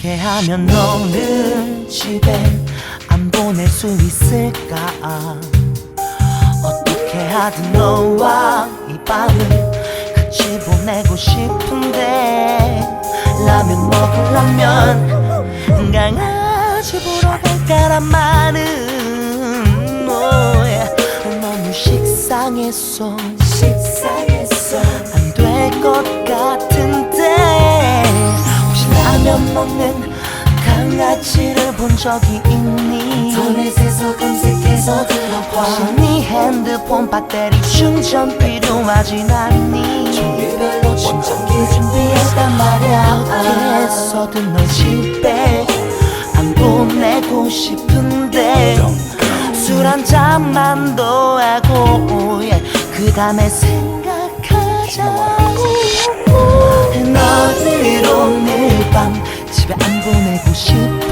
어떻게 하면 너를 집에 안 보낼 수 있을까? 어떻게 하든 너와 이 밤을 같이 보내고 싶은데 라면 먹으려면 강아지 보러 갈까란 말은 너무 식상했어 식상했 적이 있니? 인터넷에서 검색해서 들어봐. 네 핸드폰 배터리 충전 필요하진 않니? 종류별로 충전기 준비했단 말야. 어떻게 해서든 널 집에 안 보내고 싶은데 술 한 잔만 더 하고 그 다음에 생각하자고 너를 오늘 밤 집에 안 보내고 싶어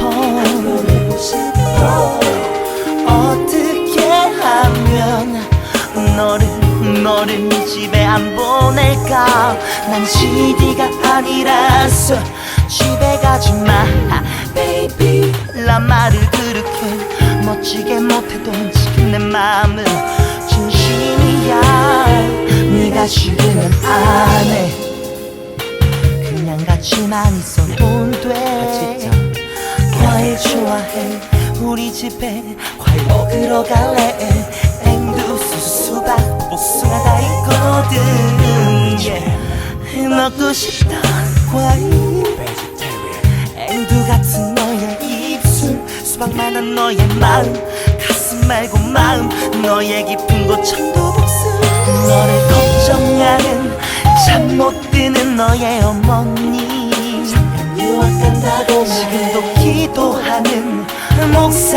너를 집에 안 보낼까? 난 CD가 아니라서 집에 가지마. baby 란 말을 그렇게 멋지게 못해도 지금 내 마음은 진심이야. 네가 싫으면 안해. 그냥 같이만 있어도 돼. 과일 좋아해? 우리 집에 과일 먹으러 갈래 복숭아 다 있거든. Yeah. 먹고 싶던 과일. 앵두 같은 너의 입술. 수박만한 너의 마음. 가슴 말고 마음. 너의 깊은 곳 천도복숭 너를 걱정하는 잠 못 드는 너의 어머니. 유학 간다고 지금도 기도하는 목사님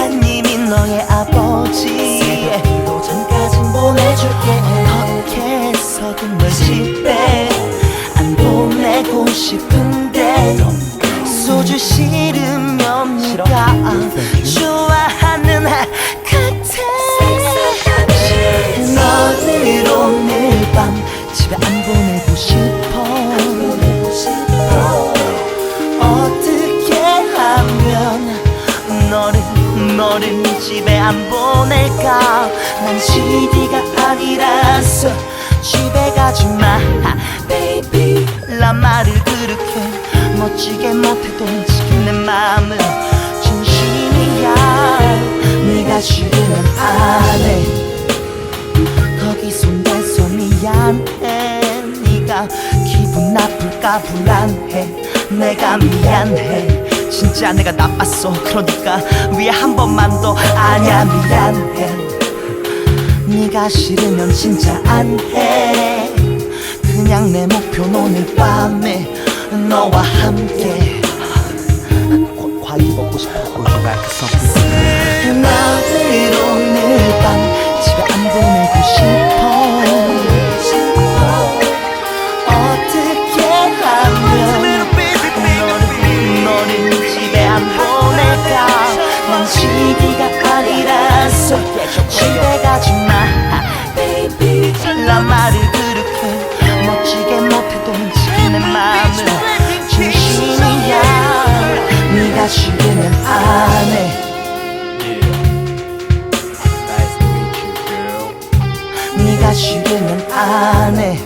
좋아하는 칵테일 너를 오늘 밤 집에 안 보내고 싶어. 보내고 싶어 어떻게 하면 너를 너를 집에 안 보낼까? 난 CD가 아니라서 집에 가지마. baby 란 말을 그렇게 멋지게 못해도 지금 내 진심이야 네가 싫으면 안해. 거기 손대서 미안해 네가 기분 나쁠까 불안해. 내가 미안해. 진짜 내가 나빴어. 그러니까 위에 한 번만 더. 아냐 미안해. 네가 싫으면 진짜 안해. 그냥 내 목표는 오늘 밤에 너와 함께. 과- 과일 먹고 싶어 back to something. 싫으면 안해. 네가 싫으면 안해?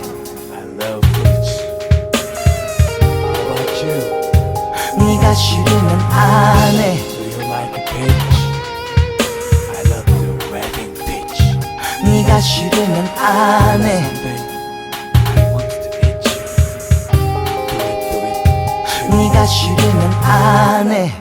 네가 싫으면 안해. 네가 싫으면 안해 싫으면 안해